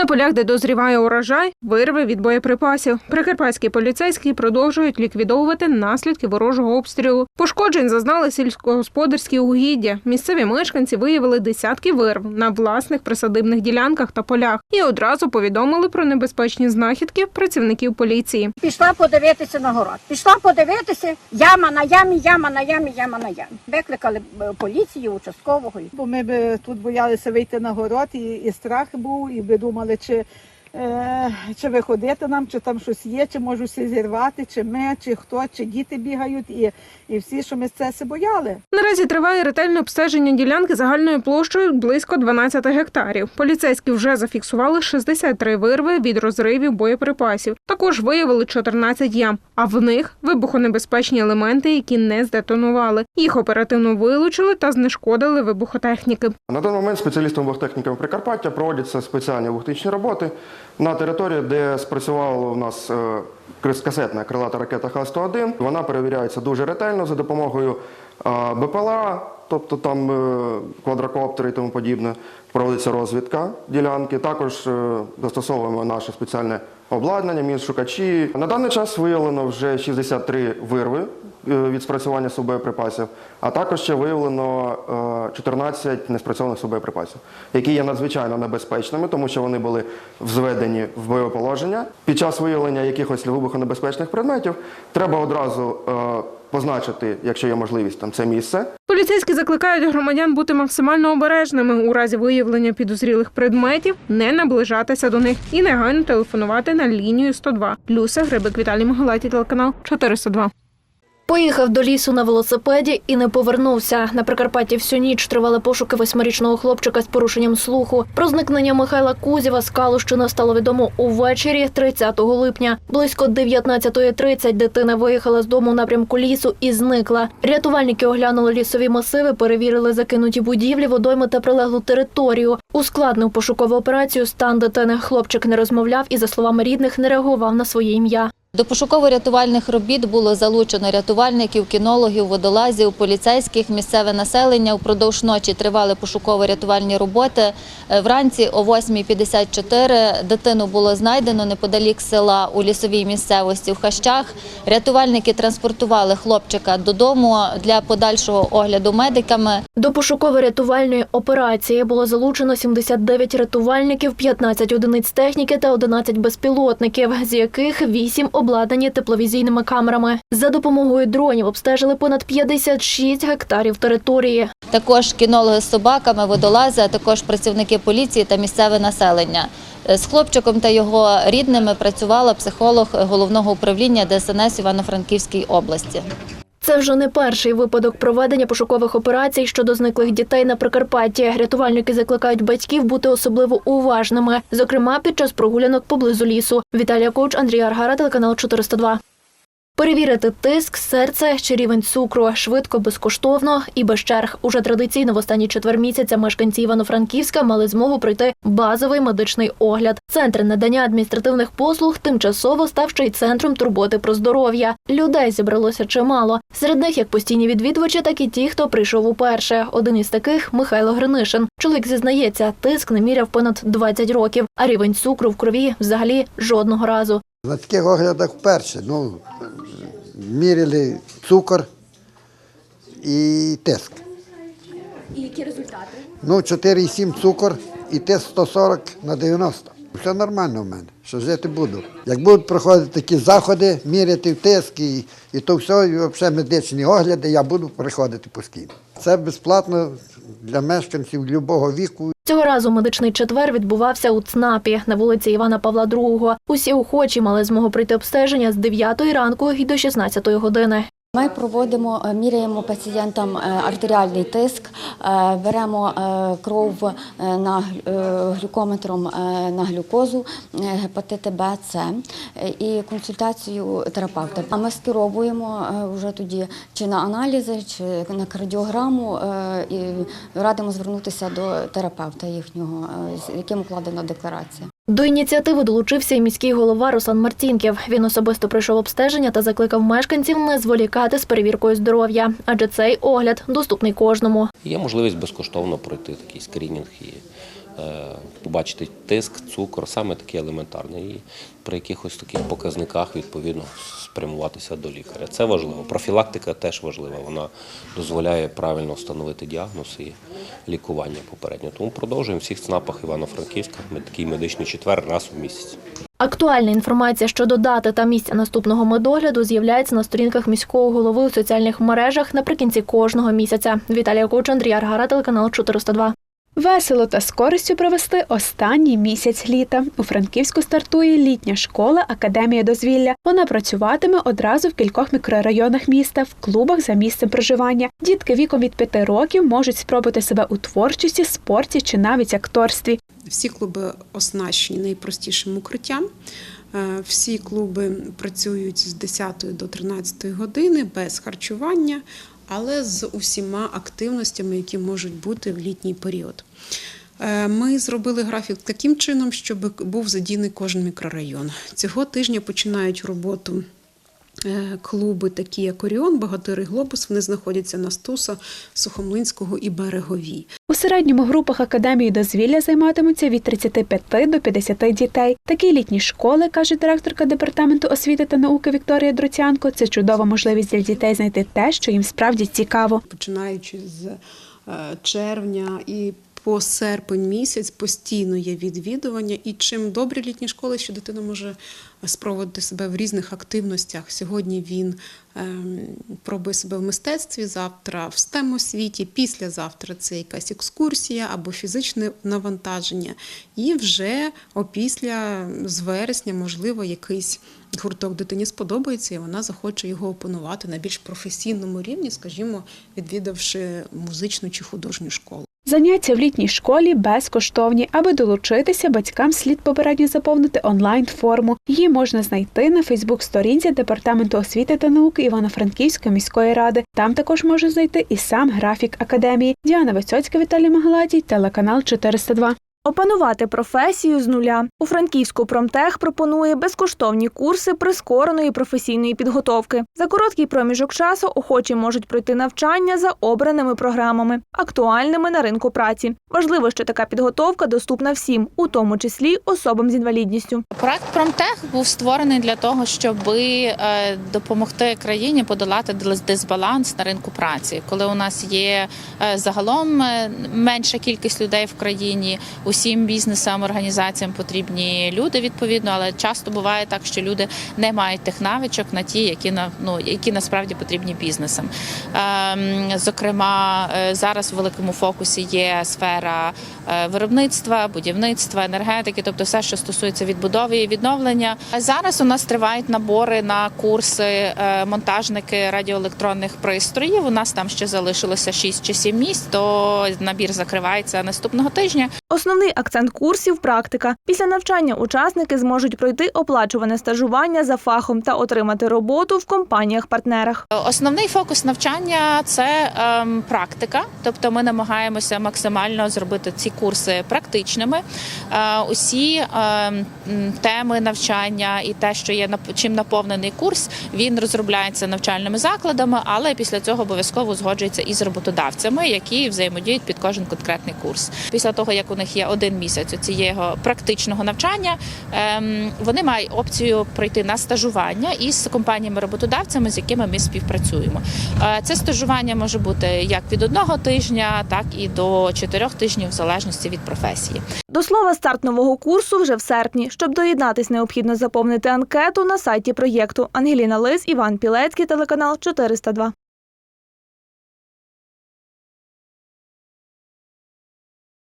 На полях, де дозріває урожай, вирви від боєприпасів. Прикарпатські поліцейські продовжують ліквідовувати наслідки ворожого обстрілу. Пошкоджень зазнали сільськогосподарські угіддя. Місцеві мешканці виявили десятки вирв на власних присадибних ділянках та полях і одразу повідомили про небезпечні знахідки працівників поліції. Пішла подивитися на город. Пішла подивитися, яма на ямі, яма на ямі, яма на ямі. Викликали е, поліцію, участкового. Бо ми б тут боялися вийти на город, і, і страх був, і би думали, чи, чи виходити нам, чи там щось є, чи можуть всі зірвати, чи ми, чи хто, чи діти бігають, і, і всі, що ми це се бояли. Наразі триває ретельне обстеження ділянки загальною площею близько 12 гектарів. Поліцейські вже зафіксували 63 вирви від розривів боєприпасів. Також виявили 14 ям, а в них вибухонебезпечні елементи, які не здетонували. Їх оперативно вилучили та знешкодили вибухотехніки. На даний момент спеціалістами вогтехніками Прикарпаття проводяться спеціальні вогтехнічні роботи на території, де спрацювала у нас е, касетна крилата ракета Х-101. Вона перевіряється дуже ретельно за допомогою е, БПЛА, тобто там е, квадрокоптери і тому подібне. Проводиться розвідка ділянки. Також застосовуємо наше спеціальне обладнання, міншукачі. На даний час виявлено вже 63 вирви е, від спрацювання субоєприпасів, а також ще виявлено е, 14 неспрацьованих субоєприпасів, які є надзвичайно небезпечними, тому що вони були взведені в бойоположення. Під час виявлення якихось вибухонебезпечних предметів треба одразу е, позначити, якщо є можливість, там це місце. Поліцейські закликають громадян бути максимально обережними у разі виявлення підозрілих предметів, не наближатися до них і негайно телефонувати на лінію 102. Люся Грибик Віталій Миколаївський, телеканал 402. Поїхав до лісу на велосипеді і не повернувся. На Прикарпатті всю ніч тривали пошуки восьмирічного хлопчика з порушенням слуху. Про зникнення Михайла Кузєва з Калущини стало відомо увечері 30 липня. Близько 19.30 дитина виїхала з дому напрямку лісу і зникла. Рятувальники оглянули лісові масиви, перевірили закинуті будівлі, водойми та прилеглу територію. Ускладнив пошукову операцію стан дитини. Хлопчик не розмовляв і, за словами рідних, не реагував на своє ім'я. До пошуково-рятувальних робіт було залучено рятувальників, кінологів, водолазів, поліцейських, місцеве населення. Упродовж ночі тривали пошуково-рятувальні роботи. Е, Вранці о 8.54 дитину було знайдено неподалік села у лісовій місцевості в Хащах. Рятувальники транспортували хлопчика додому для подальшого огляду медиками. До пошуково-рятувальної операції було залучено 79 рятувальників, 15 одиниць техніки та 11 безпілотників, з яких 8 обладнані тепловізійними камерами. За допомогою дронів обстежили понад 56 гектарів території. Також кінологи з собаками, водолази, а також працівники поліції та місцеве населення. Е, З хлопчиком та його рідними працювала психолог головного управління ДСНС Івано-Франківській області. Це вже не перший випадок проведення пошукових операцій щодо зниклих дітей на Прикарпатті. Рятувальники закликають батьків бути особливо уважними, зокрема під час прогулянок поблизу лісу. Віталія Коуч, Андрій Аргара, телеканал 402. Перевірити тиск, серце чи рівень цукру швидко, безкоштовно і без черг. Уже традиційно в останні четвер місяця мешканці Івано-Франківська мали змогу пройти базовий медичний огляд. Центр надання адміністративних послуг тимчасово став ще й центром турботи про здоров'я. Людей зібралося чимало. Серед них як постійні відвідувачі, так і ті, хто прийшов уперше. Один із таких Михайло Гринишин. Чоловік зізнається, тиск не міряв понад 20 років, а рівень цукру в крові взагалі жодного разу. На таких оглядах вперше. Ну, міряли цукор і тиск. І які результати? Ну, 4,7 цукор і тиск 140 на 90. Все нормально в мене, що жити буду. Як будуть проходити такі заходи, міряти тиск і, і то все, і взагалі медичні огляди, я буду приходити постійно. Це безплатно для мешканців будь-якого віку. Цього разу медичний четвер відбувався у ЦНАПі на вулиці Івана Павла II. Усі охочі мали змогу пройти обстеження з 9 ранку і до 16 години. Ми проводимо, е, міряємо пацієнтам е, артеріальний тиск, е, беремо кров на глюкометром на глюкозу, гепатити Б, С і консультацію терапевта. А ми скеровуємо вже тоді чи на аналізи, чи на кардіограму і радимо звернутися до терапевта їхнього, з яким укладена декларація. До ініціативи долучився і міський голова Руслан Мартінків. Він особисто пройшов обстеження та закликав мешканців не зволікати з перевіркою здоров'я, адже цей огляд доступний кожному. Є можливість безкоштовно пройти такий скринінг побачити тиск, цукор, саме такі елементарні. І при якихось таких показниках відповідно спрямуватися до лікаря. Це важливо. Профілактика теж важлива. Вона дозволяє правильно встановити діагноз і лікування попередньо. Тому продовжуємо всіх ЦНАПах Івано-Франківська. Такий медичний четвер раз у місяць. Актуальна інформація щодо дати та місця наступного медогляду з'являється на сторінках міського голови у соціальних мережах наприкінці кожного місяця. Віталія Коч, Андрій Аргара, телеканал 402. Весело та з користю провести останній місяць літа. У Франківську стартує літня школа Академія дозвілля. Вона працюватиме одразу в кількох мікрорайонах міста, в клубах за місцем проживання. Дітки віком від п'яти років можуть спробувати себе у творчості, спорті чи навіть акторстві. Всі клуби оснащені найпростішим укриттям. Е, Всі клуби працюють з 10 до 13 години без харчування, але з усіма активностями, які можуть бути в літній період. Е, Ми зробили графік таким чином, щоб був задійний кожен мікрорайон. Цього тижня починають роботу клуби, такі як Оріон, Богатирий Глобус. Вони знаходяться на Стуса, Сухомлинського і Береговій. У середньому групах академії дозвілля займатимуться від 35 до 50 дітей. Такі літні школи, каже директорка департаменту освіти та науки Вікторія Друцянко, це чудова можливість для дітей знайти те, що їм справді цікаво. починаючи з е, червня і по серпень місяць постійно є відвідування. І чим добрі літні школи, що дитина може спробувати себе в різних активностях. Сьогодні він ем, пробує себе в мистецтві, завтра в STEM освіті, післязавтра це якась екскурсія або фізичне навантаження. І вже опісля з вересня, можливо, якийсь гурток дитині сподобається, і вона захоче його опанувати на більш професійному рівні, скажімо, відвідавши музичну чи художню школу. Заняття в літній школі безкоштовні. Аби долучитися, батькам слід попередньо заповнити онлайн-форму. Її можна знайти на Фейсбук-сторінці Департаменту освіти та науки Івано-Франківської міської ради. Там також можна знайти і сам графік академії. Діана Висоцька, Віталій Магаладій, телеканал 402. Опанувати професію з нуля. У Франківську промтех пропонує безкоштовні курси прискореної професійної підготовки. За короткий проміжок часу охочі можуть пройти навчання за обраними програмами, актуальними на ринку праці. Важливо, що така підготовка доступна всім, у тому числі особам з інвалідністю. Проект Промтех був створений для того, щоб допомогти країні подолати дисбаланс на ринку праці, коли у нас є е, загалом е, менша кількість людей в країні. Усім бізнесам, організаціям потрібні люди відповідно, але часто буває так, що люди не мають тих навичок на ті, які на ну які насправді потрібні бізнесам. Ем, Зокрема, е, зараз в великому фокусі є сфера е, виробництва, будівництва, енергетики, тобто все, що стосується відбудови і відновлення. Зараз у нас тривають набори на курси е, монтажники радіоелектронних пристроїв. У нас там ще залишилося 6 чи 7 місць, то набір закривається наступного тижня. Основний акцент курсів практика. Після навчання учасники зможуть пройти оплачуване стажування за фахом та отримати роботу в компаніях-партнерах. Основний фокус навчання це ем, практика, тобто ми намагаємося максимально зробити ці курси практичними. Е, усі ем, теми навчання і те, що є чим наповнений курс, він розробляється навчальними закладами, але після цього обов'язково узгоджується із роботодавцями, які взаємодіють під кожен конкретний курс. Після того як у них є один місяць цього практичного навчання, ем, вони мають опцію пройти на стажування із компаніями-роботодавцями, з якими ми співпрацюємо. Е, Це стажування може бути як від одного тижня, так і до чотирьох тижнів, в залежності від професії. До слова, старт нового курсу вже в серпні. Щоб доєднатись, необхідно заповнити анкету на сайті проєкту. Ангеліна Лис, Іван Пілецький, телеканал 402.